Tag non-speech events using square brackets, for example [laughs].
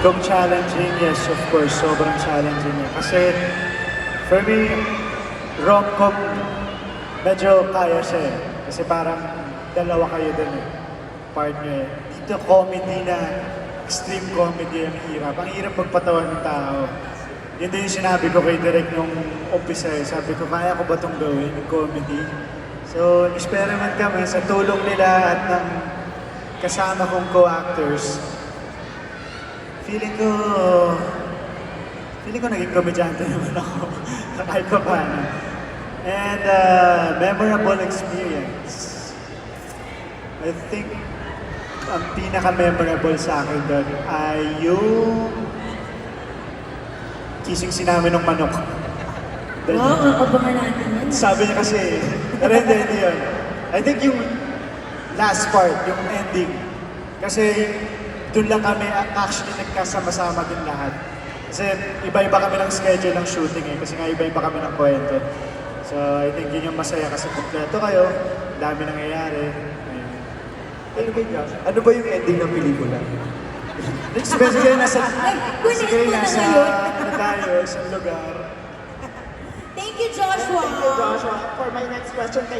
Kung challenging, yes, of course, sobrang challenging niya. Kasi, for me, rom-com, medyo kaya siya eh. Kasi parang dalawa kayo dun eh. Partner. Dito comedy na, extreme comedy ang hirap. Ang hirap magpatawa ng tao. Yun din yung sinabi ko kay Direk nung umpisa eh. Sabi ko, kaya ko ba itong gawin, yung comedy? So, experiment kami sa tulong nila at ng kasama kong co-actors. Feeling ko, feeling ko naging komedyante naman ako [laughs] kahit pa paano. And uh, memorable experience. I think ang pinaka-memorable sa akin doon ay yung kissing si namin ng manok. Wow, ang abangan natin yan. sabi niya kasi, pero hindi, hindi yun. I think yung last part, yung ending. Kasi doon lang kami actually nagkasama-sama din lahat. Kasi iba-iba kami ng schedule ng shooting eh, kasi nga iba-iba kami ng kwento. So I think yun yung masaya kasi kompleto kayo, dami nangyayari. Ayun. Ano ba Josh? Ano ba yung ending ng pelikula? Next, basically nasa, Ay, kunin basically mo na nasa, ngayon. ano tayo, sa lugar. Thank you, Joshua. Thank you, Joshua. For my next question, kay